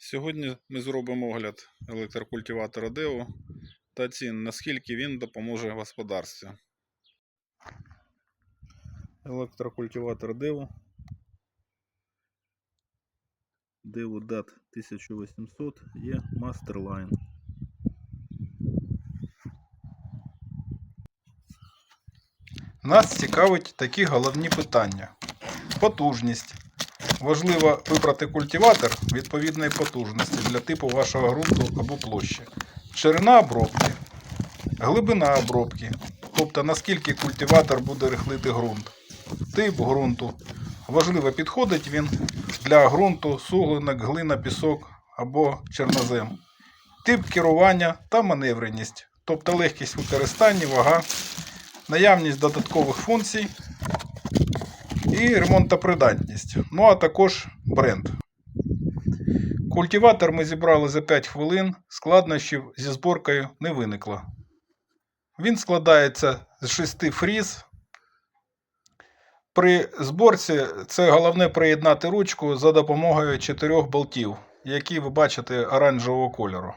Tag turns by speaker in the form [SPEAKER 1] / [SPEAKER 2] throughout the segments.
[SPEAKER 1] Сьогодні ми зробимо огляд електрокультиватора Део та цін, наскільки він допоможе господарстві. Електрокультиватор Део. Devo DAT 1800 є Masterline. Нас цікавить такі головні питання. Потужність. Важливо вибрати культиватор відповідної потужності для типу вашого ґрунту або площі. Ширина обробки, глибина обробки, тобто наскільки культиватор буде рихлити ґрунт, тип ґрунту. Важливо, підходить він для ґрунту, суглинок, глина, пісок або чорнозем. Тип керування та маневреність, тобто легкість використання, вага, наявність додаткових функцій і ремонтопридатність. Ну а також бренд. Культиватор ми зібрали за 5 хвилин, складнощів зі зборкою не виникло. Він складається з 6 фріз. При зборці це головне приєднати ручку за допомогою 4 болтів, які ви бачите оранжевого кольору.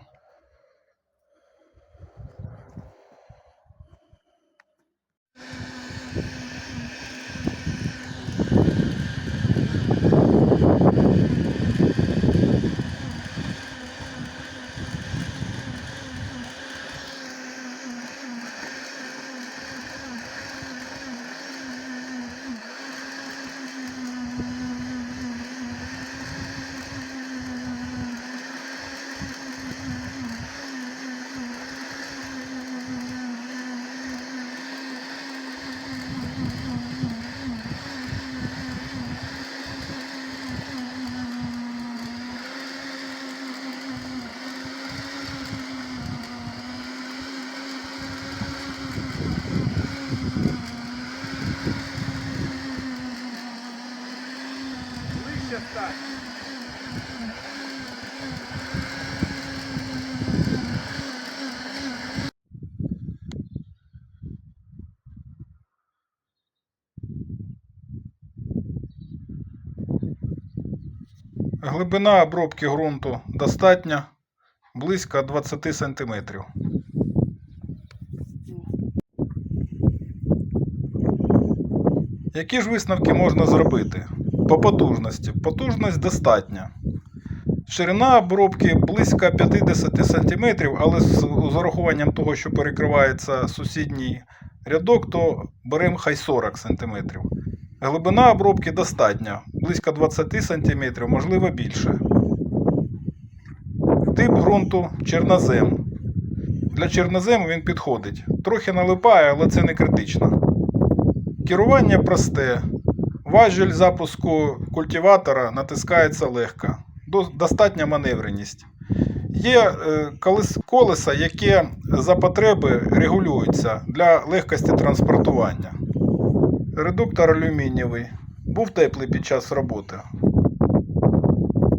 [SPEAKER 1] Глибина обробки ґрунту достатня близько 20 см. Які ж висновки можна зробити? По потужності. Потужність достатня. Ширина обробки близько 50 см, але з урахуванням того, що перекривається сусідній рядок, то беремо хай 40 см. Глибина обробки достатня, близько 20 см, можливо більше. Тип ґрунту чорнозем. Для чорнозему він підходить. Трохи налипає, але це не критично. Керування просте. Важіль запуску культиватора натискається легко. Достатня маневреність. Є е, колес- колеса, які за потреби регулюються для легкості транспортування. Редуктор алюмінієвий. Був теплий під час роботи.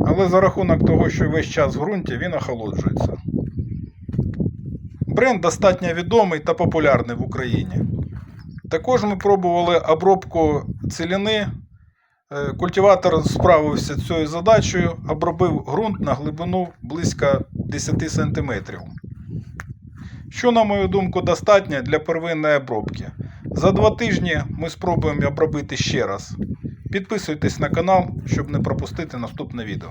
[SPEAKER 1] Але за рахунок того, що весь час в ґрунті, він охолоджується. Бренд достатньо відомий та популярний в Україні. Також ми пробували обробку ціліни. Е, Культиватор справився з цією задачею, обробив ґрунт на глибину близько 10 см. Що, на мою думку, достатньо для первинної обробки. За два тижні ми спробуємо обробити ще раз. Підписуйтесь на канал, щоб не пропустити наступне відео.